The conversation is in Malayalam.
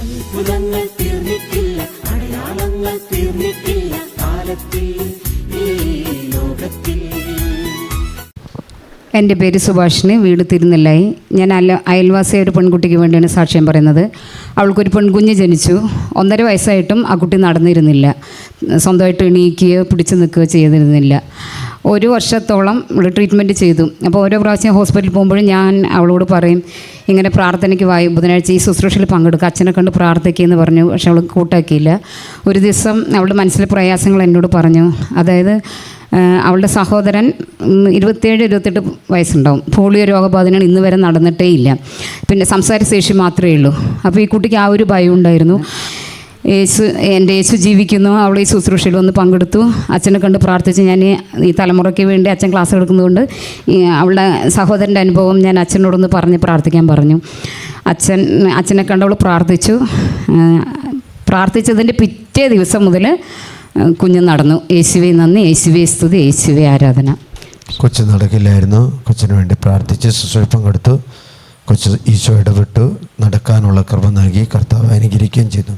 അത്ഭുതങ്ങൾ തീർന്നിട്ടില്ല അടയാളങ്ങൾ തീർന്നിട്ടില്ല കാലത്തിൽ ഈ ലോകത്തിൽ. എന്റെ പേര് സുഭാഷിന് വീട് തിരുന്നില്ലായി ഞാൻ അല്ല അയൽവാസിയായ ഒരു പെൺകുട്ടിക്ക് വേണ്ടിയാണ് സാക്ഷ്യം പറയുന്നത്. അവൾക്കൊരു പെൺകുഞ്ഞ് ജനിച്ചു. ഒന്നര വയസ്സായിട്ടും ആ കുട്ടി നടന്നിരുന്നില്ല. സ്വന്തമായിട്ട് എണീക്കുകയോ പിടിച്ചു നിൽക്കുകയോ ചെയ്തിരുന്നില്ല. ഒരു വർഷത്തോളം ഇവിടെ ട്രീറ്റ്മെന്റ് ചെയ്തു. അപ്പോൾ ഓരോ പ്രാവശ്യം ഹോസ്പിറ്റലിൽ പോകുമ്പോഴും ഞാൻ അവളോട് പറയും ഇങ്ങനെ പ്രാർത്ഥനയ്ക്ക് വായി ബുധനാഴ്ച ഈ ശുശ്രൂഷയിൽ പങ്കെടുക്കുക അച്ഛനെ കണ്ട് പ്രാർത്ഥിക്കുകയെന്ന് പറഞ്ഞു. പക്ഷെ അവൾ കൂട്ടാക്കിയില്ല. ഒരു ദിവസം അവളുടെ മനസ്സിലെ പ്രയാസങ്ങൾ എന്നോട് പറഞ്ഞു. അതായത് അവളുടെ സഹോദരൻ ഇരുപത്തേഴ് ഇരുപത്തെട്ട് വയസ്സുണ്ടാവും. പോളിയോ രോഗബാധനകൾ ഇന്ന് വരെ നടന്നിട്ടേ ഇല്ല. പിന്നെ സംസാരശേഷി മാത്രമേ ഉള്ളൂ. അപ്പോൾ ഈ കുട്ടിക്ക് ആ ഒരു ഭയം ഉണ്ടായിരുന്നു. യേശു എന്റെ യേശു ജീവിക്കുന്നു. അവൾ ഈ ശുശ്രൂഷയിൽ വന്ന് പങ്കെടുത്തു. അച്ഛനെ കണ്ട് പ്രാർത്ഥിച്ച് ഞാൻ ഈ- തലമുറയ്ക്ക് വേണ്ടി അച്ഛൻ ക്ലാസ് എടുക്കുന്നതുകൊണ്ട് അവളുടെ സഹോദരന്റെ അനുഭവം ഞാൻ അച്ഛനോടൊന്ന് പറഞ്ഞ് പ്രാർത്ഥിക്കാൻ പറഞ്ഞു. അച്ഛൻ അച്ഛനെ കണ്ടവൾ പ്രാർത്ഥിച്ചു. പ്രാർത്ഥിച്ചതിന്റെ പിറ്റേ ദിവസം മുതൽ കുഞ്ഞ് നടന്നു. യേശുവെ നന്ദി. യേശുവെ സ്തുതി. യേശുവെ ആരാധന. കൊച്ചു നടക്കില്ലായിരുന്നു. കൊച്ചിന് വേണ്ടി പ്രാർത്ഥിച്ച് ശുശ്രൂഷ പങ്കെടുത്തു കൊച്ചു ഈശോ ഇടപെട്ടു നടക്കാനുള്ള കൃപ നൽകി കർത്താവ് അനുകരിക്കുകയും ചെയ്തു.